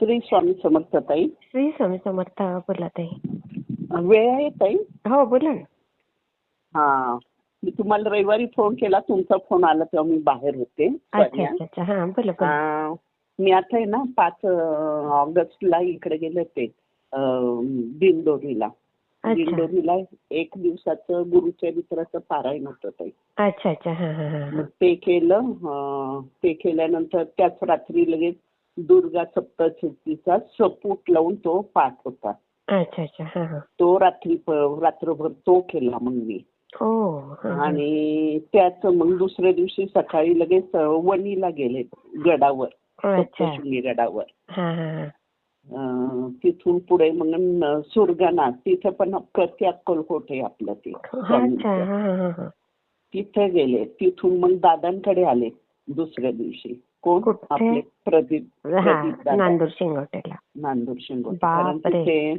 श्री स्वामी समर्थ ताई. श्री स्वामी समर्थ बोला ताई. वेळ आहे ताई? हो बोला ना. हा मी तुम्हाला रविवारी फोन केला तुमचा फोन आला तेव्हा मी बाहेर होते. मी आता आहे ना पाच ऑगस्टला इकडे गेले होते दिंडोरीला. दिंडोरीला एक दिवसाचं गुरुचरित्राचं पारायण होतं ताई. अच्छा अच्छा. मग ते केलं ते केल्यानंतर त्याच रात्री लगेच दुर्गा सप्तशतीचा सपूट लावून तो पाठ होता. अच्छा अच्छा. हा हा. तो रात्री रात्रभर तो केला मग मी हा. आणि त्याच मग दुसऱ्या दिवशी सकाळी लगेच वणीला गेले गडावर अच्छा. सप्तशृंगी गडावर. हा हा हा. तिथून पुढे मग सुरगाणा तिथे पण प्रति अक्कलकोट आहे आपलं ते. तिथे गेले. तिथून मग दादांकडे आले दुसऱ्या दिवशी. कोण? आपले प्रदीप नांदूर शिंगोटेला. नांदूर शिंगोटे.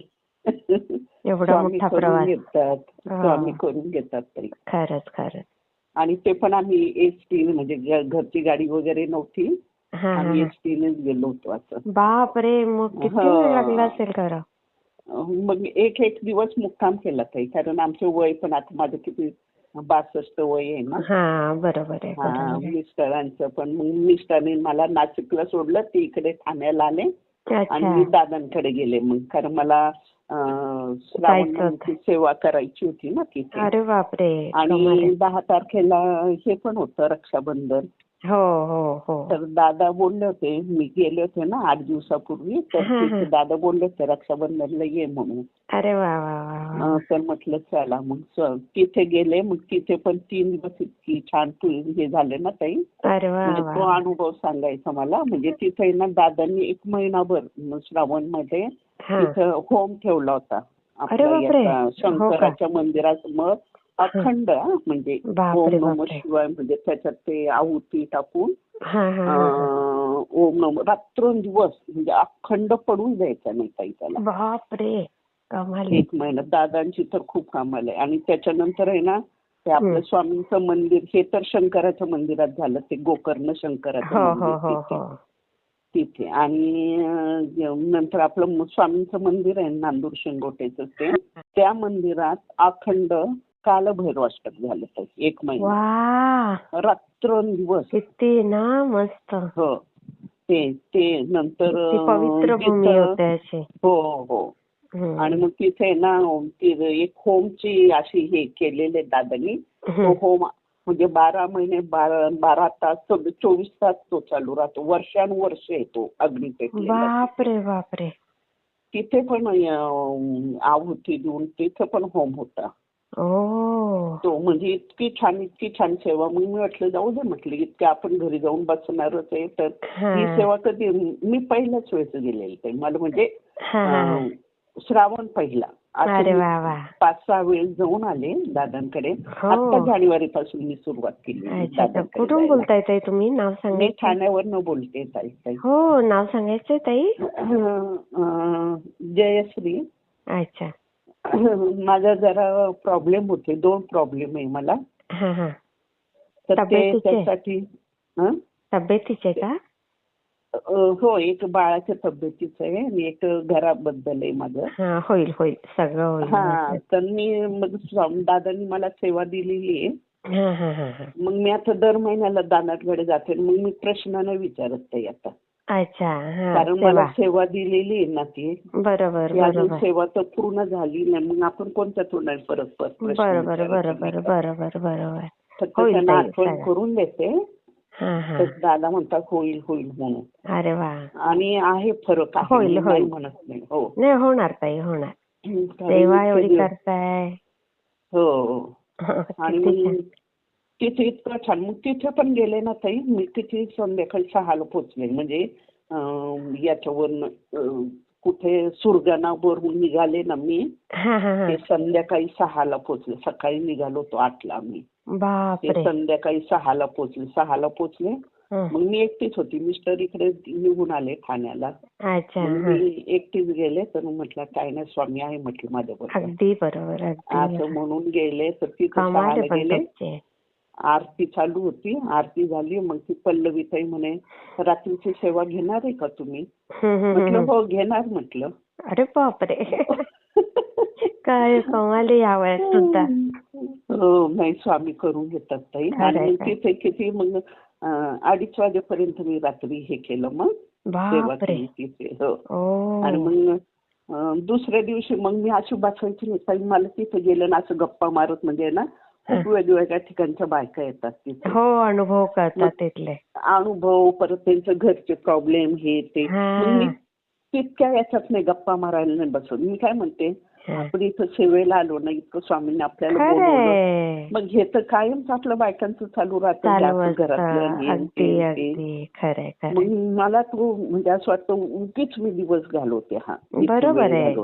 एवढा मोठा करून प्रवास. घेतात. स्वामी करून घेतात तरी. खरंच खरंच. आणि ते पण आम्ही एसटी म्हणजे घरची गाडी वगैरे नव्हती. आम्ही. एसटीनेच गेलो होतो असं. बापरे मग किती. वेळ लागला असेल खरं? मग एक एक दिवस मुक्काम केला ताई. कारण आमचं वय पण आता माझं किती बासष्ट वय आहे ना. हा बरोबर आहे हा बरोबर आहे. मिस्टरांचं पण. मग मिस्टरांनी मला नाशिकला सोडलं ते इकडे ठाण्याला आले. आणि मी अच्छा दादांकडे गेले मग. कारण मला अं, श्रावण जायचं होतं. महिन्याची सेवा करायची होती ना तिथे. अरे बापरे कमाल आणि. दहा तारखेला हे पण होतं रक्षाबंधन. हो हो हो. तर दादा बोलले होते मी गेले होते ना आठ दिवसापूर्वी तर हा, हा. तिथे दादा बोलले होते रक्षाबंधनला ये म्हणून. अरे वा वा वा वा. अं, तर म्हटलं चला मग च- तिथे गेले मग तिथे पण तीन दिवस इतकी छान तु- हे झाले ना ताई. अरे वा म्हणजे तो वा अनुभव सांगायचा मला. म्हणजे तिथे ना दादांनी एक महिनाभर श्रावणमध्ये हा. तिथं होम ठेवला होता अरे आपला बापरे. याचा हो शंकराच्या मंदिरात मग अखंड म्हणजे ओम नम. शिवाय म्हणजे त्याच्यात ते आहुती टाकून ओम नम रात्रंदिवस म्हणजे अखंड पडून द्यायचा नाही ताई त्याला बापरे. एक महिना दादांची तर खूप कामाल आहे आणि त्याच्यानंतर आहे ना ते आपलं. स्वामींचं मंदिर हे तर शंकराच्या मंदिरात झालं ते गोकर्ण शंकराचं हो हो मंदिर हो तिथे. आणि नंतर आपलं स्वामींचं मंदिर आहे नांदूर शिंगोटेचं ते त्या मंदिरात अखंड कालभैरवाष्टक झालं ताई एक महिना. वा. रात्रंदिवस. किती ना मस्त. हो. ते ते नंतर अं, पवित्र भूमी होते हो हो. हम्म. आणि मग तिथे ना एक होमची अशी हे केलेले दादानी. तो हम्म. होम म्हणजे बारा महिने बारा बारा तास चो- चोवीस तास तो चालू राहतो. वर्षानुवर्ष येतो अग्नी पेटलेला. बापरे बापरे. तिथे पण अं, आहुती देऊन तिथे पण होम होता. तो म्हणजे इतकी छान इतकी छान सेवा. मग मी म्हटलं जाऊ दे म्हटलं इतके आपण घरी जाऊन बसणारच आहे. तर हा. सेवा कधी मी पहिल्याच वेळेस गेलेली ताई मला म्हणजे श्रावण पहिला. पाच सहा वेळेस जाऊन आले दादांकडे. हो. आता जानेवारी पासून मी सुरुवात केली कुठून. बोलताय ताई तुम्ही? नाव मी सांगायचं? ठाण्यावरनं बोलते ताई ताई. हो नाव सांगायचंय ताई? जयश्री. अच्छा. माझा जरा प्रॉब्लेम होते दोन प्रॉब्लेम आहे मला. हा हा. तर ते? त्यासाठी? तब्येतीचे का? हो एक बाळाच्या तब्येतीचं आहे आणि एक घराबद्दल आहे माझं. हा होईल होईल. सगळं होईल हा तर मी मग स्वामी- दादांनी मला सेवा दिलेली आहे. मग मी आता दर महिन्याला दानाकडे जाते मग मी प्रश्न नाही विचारत ताई आता. अच्छा कारण मला सेवा दिलेली आहे ना ती. बरोबर अजून सेवा तर पूर्ण झाली नाही. मग आपण कोणत्या तोंडाने परत परत बरोबर बरोबर? बरोबर बरोबर. फक्त त्यांना आठवण. करून देते. तर दादा म्हणतात होईल होईल म्हणून. अरे वा. आणि आहे फरक आहे. होईल, होईल. म्हणत नाही. हो. नाही होणार ताई होणार. सेवा एवढी करताय. हो. आणि. तिथे इतकं छान. मग तिथे पण गेले ना ताई मी किती संध्याकाळी सहाला पोचले. म्हणजे याच्यावरनं कुठे सुरगाणावरून निघाले ना मी ते संध्याकाळी सहाला पोचले. सकाळी निघालो होतो आठला आम्ही. ते संध्याकाळी सहाला पोचले. सहाला पोचले. मग मी एकटीच होती. मिस्टर इकडे निघून आले ठाण्याला. मी एकटीच गेले तर म्हटलं काय नाही स्वामी आहे म्हटलं माझ्याबरोबर. अगदी बरोबर असं. म्हणून गेले तर तिथे सहाला गेले. आरती चालू होती. आरती झाली. मग ती पल्लवीताई म्हणे रात्रीची सेवा घेणार आहे का तुम्ही? म्हटलं. हो घेणार म्हटलं. अरे बापरे. काय कमाल आहे या वयात सुद्धा. हो नाही स्वामी करून घेतात ताई. आणि? तिथे किती मग अडीच वाजेपर्यंत मी रात्री हे केलं मग. सेवा केली तिथे हो. ओ. आणि मग दुसऱ्या दिवशी मग मी अशी बसवायची नाही. ताई मला तिथे गेलं ना असं गप्पा मारत म्हणजे ना वेगवेगळ्या ठिकाणच्या बायका येतात तिथे. हो अनुभव तिथले. अनुभव परत त्यांचं घरचे प्रॉब्लेम हे ते. मी तितक्या याच्यात नाही गप्पा मारायला नाही बसत मी काय म्हणते. आपण इथं सेवेला आलो ना इतकं स्वामींनी आपल्याला बोलवलं. मग हे तर कायमच आपलं बायकांचं चालू राहतं घरातलं मग मला तो म्हणजे असं वाटतं उगीच मी दिवस घालवते हा. बरोबर आहे.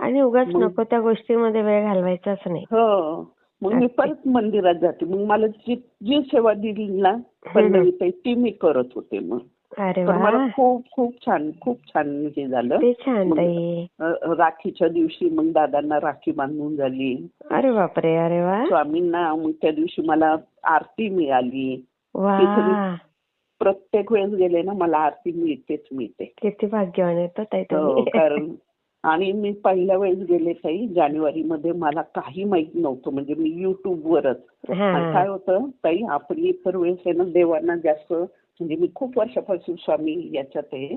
आणि उगाच नको त्या गोष्टीमध्ये वेळ घालवायचाच नाही. हो. मग मी. परत मंदिरात जाते. मग मला जी जी सेवा दिली ना पल्लवीताई ती मी करत होते मग. अरे तर मला खूप खूप छान खूप छान हे झालं. ते छान मग- ताई. अ, राखीच्या दिवशी मग दादांना राखी बांधून झाली. अरे बापरे अरे वा. स्वामींना मग त्या दिवशी मला आरती मिळाली. वा. प्रत्येक वेळेस गेले ना मला आरती मिळतेच मिळते. किती भाग्यवान येतो ताई हो तुम्ही. कारण आणि मी पहिल्या वेळेस गेले ताई जानेवारी मध्ये मला काही माहीत नव्हतं. म्हणजे मी युट्यूब वरच. आणि काय होतं ताई आपण इतर वेळेस आहे ना देवांना जास्त म्हणजे मी खूप वर्षापासून स्वामी याच्यात आहे.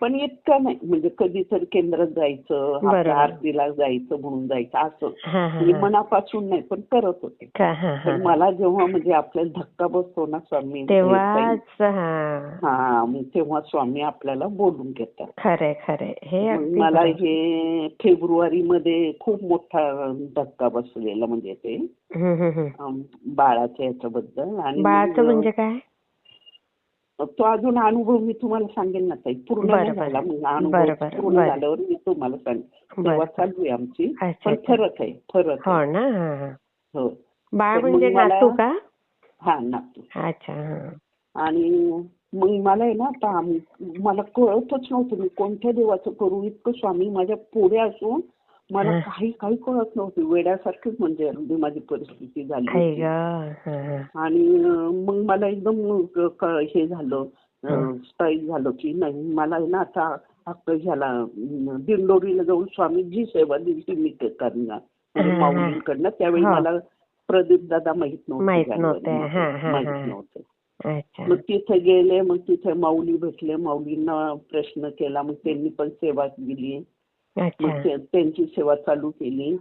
पण इतकं नाही. म्हणजे कधीतरी केंद्रात जायचं आरतीला जायचं म्हणून जायचं असं. मी हा. मनापासून नाही पण करत होते. पण मला जेव्हा म्हणजे आपल्याला धक्का बसतो ना स्वामी हा हा. तेव्हा स्वामी आपल्याला बोलून घेतात. खरे खरे हे मला. हे फेब्रुवारी मध्ये खूप मोठा धक्का बसलेला म्हणजे ते बाळाच्या याच्याबद्दल. आणि बाळाचं म्हणजे काय? तो अजून अनुभव मी तुम्हाला सांगेन ना ताई. पूर्ण नाही. झाला बरं, अनुभव. पूर्ण. झाल्यावर मी तुम्हाला सांगेन. तेव्हा चालू आहे आमची. पण फरक आहे फरक हो ना हा बाळ म्हणजे नातू का? हा नातू. अच्छा आणि मग मला आहे ना आता मला कळतच नव्हतं मी कोणत्या देवाचं करू. इतकं स्वामी माझ्या पुढे असून मला. काही काही कळत नव्हतं वेड्यासारखीच म्हणजे अगदी माझी परिस्थिती झाली होती. आणि मग मला एकदम क- हे झालं स्ट्राईक झालं की नाही मला आहे ना आता ह्याला अं, दिंडोरीला जाऊन स्वामी जी सेवा दिली ती मी ते करणार म्हणजे. माऊलींकडनं त्यावेळी हो. मला प्रदीप दादा माहीत नव्हते माहीत. नव्हते. हा, हा, माहीत हा. नव्हते अच्छा मग तिथे गेले मग तिथे माऊली भेटले माऊलींना प्रश्न केला मग त्यांनी पण सेवा दिली मग त्यांची सेवा चालू केली.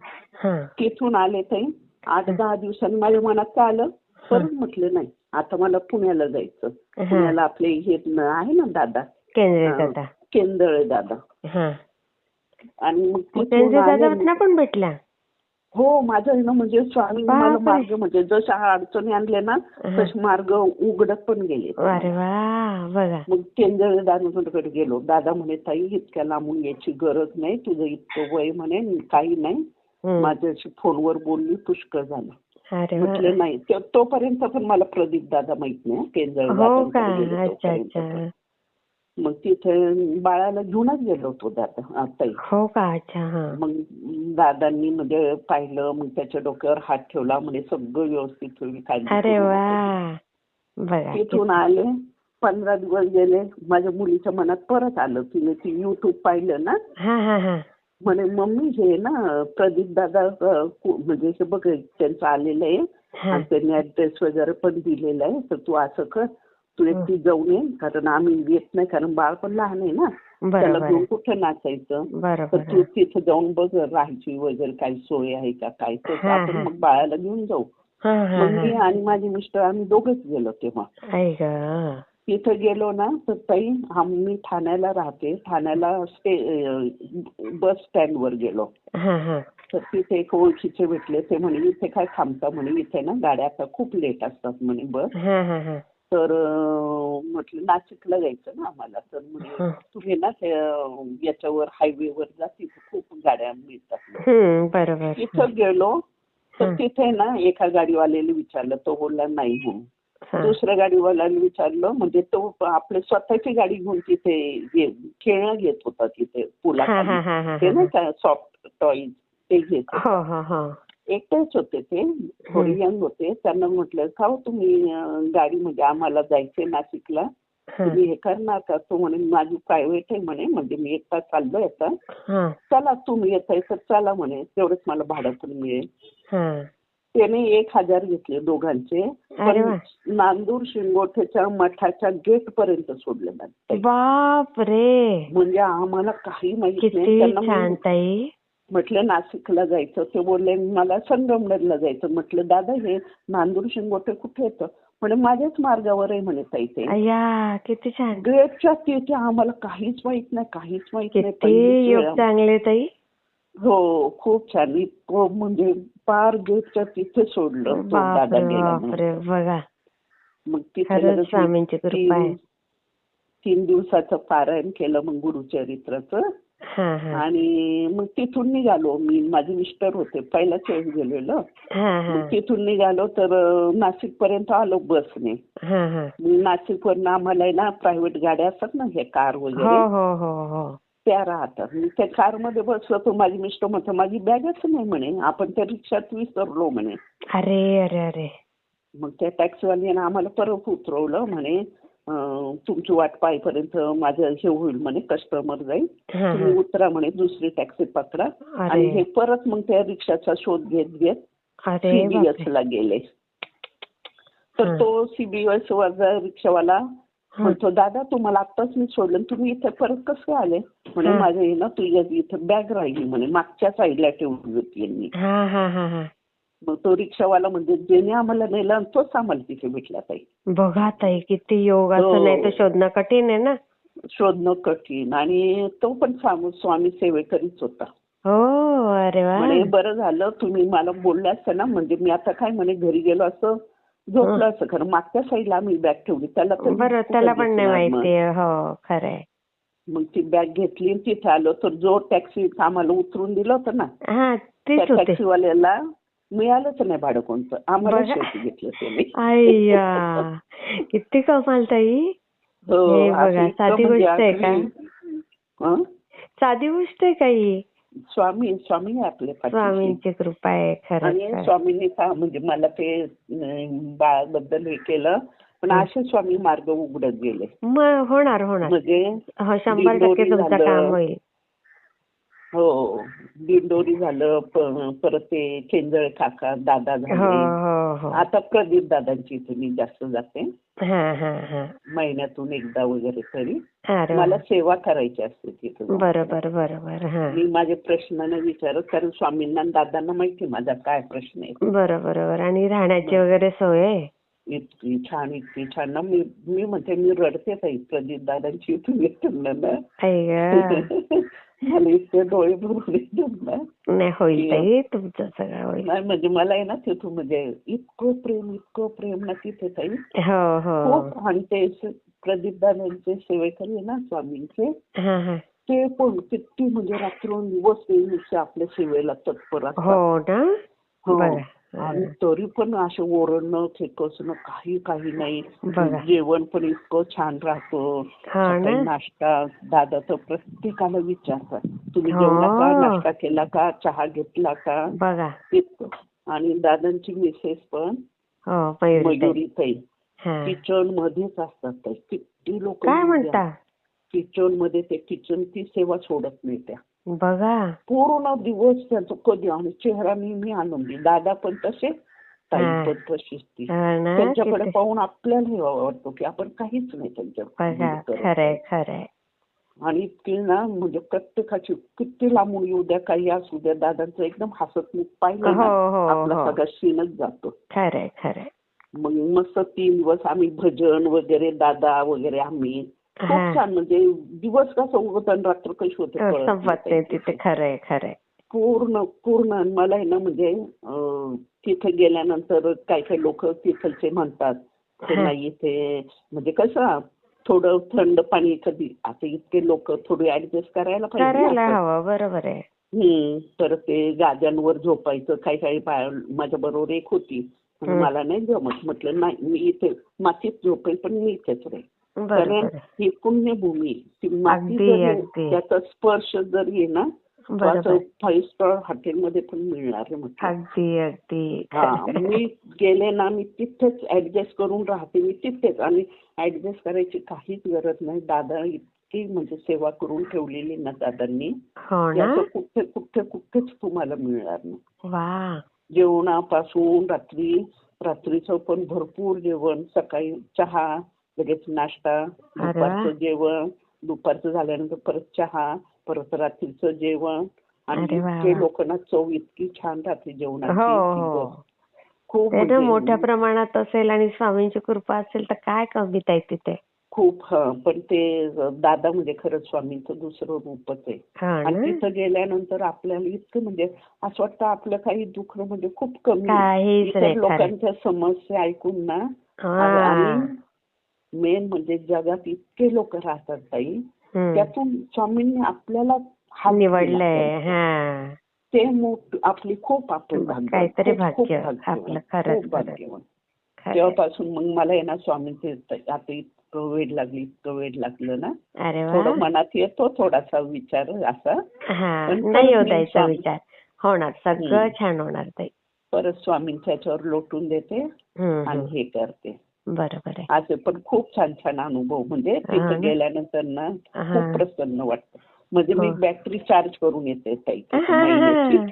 तिथून आले ते. आठ दहा दिवसांनी माझ्या मनात काय आलं? परत म्हटलं नाही. आता मला पुण्याला जायचं. पुण्याला आपले हे आहे ना दादा? दादा. केंदळे दादा. हा. आणि मग दादांना पण हो माझं ना म्हणजे स्वामी मला. मार्ग म्हणजे जशा अडचणी आणले ना. तसे मार्ग उघडत पण गेले. अरे वा बघा. मग केंद्र दादाकडे गेलो. दादा म्हणे ताई इतक्या लांबून यायची गरज नाही. तुझं इतकं वय म्हणे काही नाही. माझ्याशी फोनवर बोलली पुष्कळ झालं. म्हटलं नाही. तोपर्यंत पण मला प्रदीप दादा माहीत नाही केंद्र हो मग तिथे बाळाला घेऊनच गेलो होतो दादा आ, ताई. हो का? अच्छा हा. मग दादांनी म्हणजे पाहिलं मग त्याच्या डोक्यावर हात ठेवला म्हणजे सगळं व्यवस्थित होईल काळजी अरे वा. बघा तिथून आले पंधरा दिवस गेले माझ्या मुलीच्या मनात परत आलं तिने ती युट्यूब पाहिलं ना? हा हा हा. म्हणे मम्मी हे ना प्रदीप दादा अ, कु- म्हणजे हे बघ त्यांचं आलेलं आहे हा. आणि त्यांनी ऍड्रेस वगैरे पण दिलेला आहे तर तू असं कर तू. एकटी जाऊन ये कारण आम्ही येत नाही कारण बाळ पण लहान आहे ना. त्याला घेऊन कुठं नाचायचं? तर तू तिथं जाऊन बघ राहायची वगैरे काही सोय आहे का काय तर. आपण. मग बाळाला घेऊन जाऊ. मग मी आणि माझे मिस्टर आम्ही दोघंच गेलो तेव्हा. तिथं गेलो ना तर ताई आम्ही ठाण्याला राहते. ठाण्याला स्टे बस स्टँड वर गेलो तर तिथे एक ओळखीचे भेटले ते म्हणे इथे काय थांबता? म्हणे इथे ना गाड्या आता खूप लेट असतात म्हणे बस. तर म्हटलं नाशिकला जायचं ना आम्हाला तर म्हणे हं. तुम्ही ना याच्यावर हायवेवर जा तिथे खूप गाड्या मिळतात तिथं गेलो तर. तिथे ना एका गाडीवाल्याला विचारलं तो बोलला नाही हा. दुसऱ्या गाडीवाल्याला विचारलं म्हणजे तो आपली स्वतःची गाडी घेऊन तिथे खेळणं घेत होता तिथे हा ते नाही. का सॉफ्ट टॉईज ते घेत. हो हो हो एकटेच होते ते थोडे यंग होते. त्यांना म्हटलं का हो तुम्ही गाडी म्हणजे आम्हाला जायचंय नाशिकला. तुम्ही हे करणार का? तो म्हणे माझी प्रायव्हेट आहे म्हणे म्हणजे मी एकटा चाललोय आता. चला तुम्ही येताय तर चला म्हणे तेवढंच मला भाडं पण मिळेल त्याने एक हजार घेतले दोघांचे पण. नांदूर शिंगोठेच्या मठाच्या गेट पर्यंत सोडले बाप रे. म्हणजे आम्हाला काही माहीत नाही. म्हटलं नाशिकला जायचं. ते बोलले मला संगमनेरला जायचं. म्हटलं दादा हे नांदूर शिंगोटे कुठे येतं म्हणे माझ्याच मार्गावर आहे म्हणे ताई ते. अय्या किती छान. तिथे आम्हाला काहीच माहीत नाही काहीच माहीत नाही किती पहिलीच योग वेळ आम- चांगले ताई. हो खूप छान. इतकं म्हणजे पार गेटच्या तिथे सोडलं तो दादा बापरे गेल्यानं बापरे बघा. मग तिथे खरंच लगेच मी स्वामींची कृपा आहे. तीन तीन दिवसाचं पारायण केलं मग गुरुचरित्राचं. आणि मग तिथून निघालो मी. माझे मिस्टर होते पहिल्याच वेळेस गेलेलो. मग तिथून निघालो तर नाशिक पर्यंत आलो बसने. हा हा. मग नाशिकवरनं आम्हाला ना प्रायव्हेट गाड्या असतात ना हे कार वगैरे. हो हो हो त्या राहतात. मग त्या कारमध्ये बसलो तर माझी मिस्टर म्हणतो माझी बॅगच नाही म्हणे. आपण त्या रिक्षात विसरलो म्हणे. अरे अरे अरे. मग त्या टॅक्सीवाल्यानं आम्हाला परत उतरवलं म्हणे. तुमची वाट पाहीपर्यंत माझं हे होईल म्हणे कस्टमर जाईल. तुम्ही उतरा म्हणे दुसरी टॅक्सी पकडा. आणि हे परत मग त्या रिक्षाचा शोध घेत घेत सीबीएस ला गेले. तर. तो सीबीएस वरचा रिक्षावाला. म्हणतो दादा तुम्हाला आत्ताच मी सोडलं तुम्ही इथे परत कसे आले? म्हणे हा. माझे ना तुझ्या इथे बॅग राहिली म्हणे मागच्या साईडला ठेवली होती हा. मग तो रिक्षावाला म्हणजे ज्याने आम्हाला नेला आणि तोच आम्हाला तिथे भेटला ताई. बघा ताई किती योग असं हो. नाही तर शोधणं कठीण आहे ना? शोधणं कठीण. आणि तो पण स्वामी सेवेकरीच होता. हो अरे म्हणे बरं झालं तुम्ही मला बोलले असतं ना म्हणजे मी आता काय म्हणे घरी गेलो असं झोपलं असं खरं मागच्या साईडला आम्ही बॅग ठेवली त्याला बरं त्याला पण नाही. माहिती हो खरंय मग ती बॅग घेतली तिथे आलो तर जो टॅक्सी आम्हाला उतरून दिलं होतं ना त्या टॅक्सीवाल्याला मिळालंच नाही भाडं कोणतं आम्हाला. शेवटी घेतलं त्याने किती कमाल ताई हो बघा, इतकं साधी म्हणजे गोष्ट आहे का? आपली- हं? साधी गोष्ट आहे काही स्वामी स्वामी पाठीशी. स्वामींची कृपा आहे खरंच आणि. स्वामींनी का म्हणजे मला ते बाळाबद्दल हे केलं पण. असे स्वामी मार्ग उघडत गेले मग होणार होणार म्हणजे हो शंभर टक्के तुमचं. काम होईल हो दिंडोरी झालं प- परत ते केंजळे काका दादा हो झाले. हो हो. आता प्रदीप दादांची इथे मी जास्त जाते. हा हा हा. महिन्यातून एकदा वगैरे तरी. अरे वा. मला सेवा करायची असते तिथे. बरोबर बरोबर हा. मी माझे प्रश्न नाही विचारत कारण स्वामींना आणि दादांना माहिती माझा काय प्रश्न आहे. बरोबर बरोबर. आणि राहण्याची वगैरे सोय आहे? इतकी छान इतकी छान. ना मी मी म्हणते मी रडते ताई. प्रदीप दादांची इथून येतो ना. आई ग. मला इतके डोळे भरून येतात ना नाही होईल की- ताई तुमचं सगळं होईल. नाही म्हणजे मला आहे ना तिथून म्हणजे इतकं प्रेम इतकं प्रेम ना तिथे ताई. हो हो. खूप आणि ते प्रदीप दादांचे सेवेकरी आहे ना स्वामींचे. हा हा. ते पण किती म्हणजे रात्रंदिवस ते आपल्या सेवेला तत्पर असतात. हो ना? हो. आणि तरी पण असे ओरडणं खेकसणं काही काही नाही. जेवण पण इतकं छान राहतं. हा नाश्ता. दादा तर प्रत्येकाला विचारतात तुम्ही हो. जेवला का? नाश्ता केला का? चहा घेतला का? आणि दादांची मिसेस पण हो मयुरी ताई. हा. किचन मध्येच असतात ताई. किती लोक किचनमध्ये ते किचन ती सेवा सोडत नाही त्या. बघा. पूर्ण दिवस त्यांचा कधी आणि चेहरा नेहमी आनंदी. दादा पण तसे ताई. पण तशीच ती. त्यांच्याकडे पाहून आपल्याला हे वाटतो की आपण काहीच नाही त्यांच्या आणि इतकी ना म्हणजे प्रत्येकाची किती लांबून येऊ द्या काही असू द्या दादांचं एकदम हसत पाहिलं हो हो आपला हो. सगळा सीनच जातो. खरंय खरंय. मग मस्त तीन दिवस आम्ही भजन वगैरे दादा वगैरे आम्ही खूप. छान म्हणजे दिवस कसं उगत आणि रात्र कशी होते तिथे खरंय खरंय पूर्ण पूर्ण मला आहे ना म्हणजे तिथे गेल्यानंतर काही काही लोक तिथलचे म्हणतात की. नाही इथे म्हणजे कसं थोडं थंड पाणी कधी आता इतके लोक थोडे ऍडजस्ट करायला पाहिजे बरोबर आहे हम्म. तर ते गाद्यांवर झोपायचं काही काही माझ्या बरोबर एक होती. मला नाही जमत म्हटलं नाही मी इथे मातीत झोपेल पण मी इथेच राहील कारण बरोबर ही पुण्यभूमी ती माती अगदी, जर आहे, अगदी. त्याचा स्पर्श जर आहे ना फाईव्ह स्टार हॉटेलमध्ये पण मिळणार अगदी अगदी. मी गेले ना मी तिथेच ऍडजस्ट करून राहते मी तिथेच. आणि ऍडजस्ट करायची काहीच गरज नाही. दादा इतकी म्हणजे सेवा करून ठेवलेली ना दादांनी. हो ना? कुठे कुठे कुठेच तुम्हाला मिळणार नाही. वा. जेवणापासून रात्री रात्रीचं पण भरपूर जेवण सकाळी चहा लगेच नाश्ता दुपारचं जेवण दुपारचं झाल्यानंतर परत चहा परत रात्रीचं जेवण. आणि वा. लोकांना चव इतकी छान राहते जेवणाची हो हो. खूप ते म्हणजे मोठ्या प्रमाणात असेल आणि स्वामींची कृपा असेल तर काय कमी ताई तिथे? खूप हा. पण ते दादा म्हणजे खरंच स्वामींचं दुसरं रूपच आहे. आणि तिथं गेल्यानंतर आपल्याला इतकं म्हणजे असं वाटतं आपलं काही दुःख म्हणजे खूप कमी आहे. लोकांच्या समस्या ऐकून ना मेन म्हणजे जगात इतके लोक राहतात ताई. त्यातून स्वामींनी आपल्याला दिला निवडलंय. हा. ते मोठ आपली खूप आपण काहीतरी. तेव्हापासून मग मला आहे ना स्वामींचे आता इतकं वेळ लागली इतकं वेळ लागलं ना. थोडं मनात येतो थोडासा विचार असा. हा. पण नाही हो विचार होणार. सगळं. छान होणार ताई. परत स्वामींच्या याच्यावर लोटून देते आणि. हे करते. बरोबर आहे असे पण खूप छान छान अनुभव म्हणजे हा तिथे. गेल्यानंतर ना हा. खूप प्रसन्न वाटतं म्हणजे मी हो. बॅटरी चार्ज करून येते हा, हा, हा.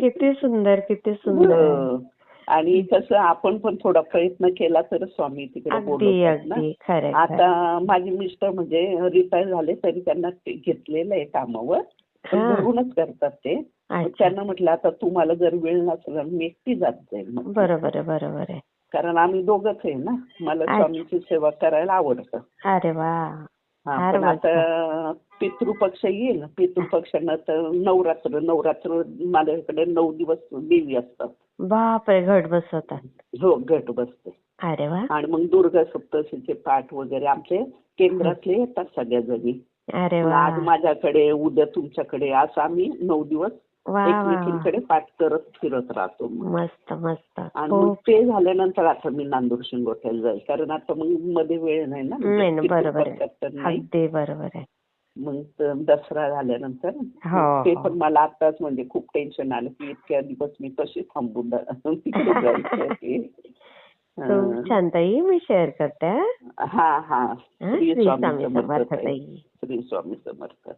किती सुंदर किती सुंदर हो. आणि कसं आपण पण थोडा प्रयत्न केला तर स्वामी तिकडे खरंय. आता माझे मिस्टर म्हणजे रिटायर झाले तरी त्यांना घेतलेलं आहे कामावर हा. घरूनच करतात ते. त्यांना म्हटलं आता तुम्हाला जर वेळ नसला मी एकटी जात जाईल. बरोबर आहे बरोबर आहे कारण आम्ही दोघच आहे ना. मला. स्वामीची सेवा करायला आवडतं. अरे वा. हा पण आता पितृपक्ष येईल. पितृपक्षानं तर नवरात्र नवरात्र माझ्याकडे नऊ दिवस देवी असतात. बापरे घट बसवतात. हो घट बसते. अरे वा. आणि मग दुर्गा सप्तशीचे पाठ वगैरे आमचे केंद्रातले येतात सगळ्या जणी अरे वा. आज माझ्याकडे उद्या तुमच्याकडे असं आम्ही नऊ दिवस एकमेकींकडे पाठ करत फिरत राहतो. मस्त मस्त. आणि ते झाल्यानंतर आता मी नांदूर शिंगोट्याला जाईल. कारण आता मग मध्ये वेळ नाही ना. ना बरोबर आहे. बरोबर आहे. मग दसरा झाल्यानंतर हो, ते हो. पण मला आताच म्हणजे खूप टेन्शन आलं की इतक्या दिवस मी कशी थांबून दा- तिकडे जायचं ते. खूप छान ताई मी शेअर करते हा. हा श्री स्वामी समर्थ श्री स्वामी समर्थ.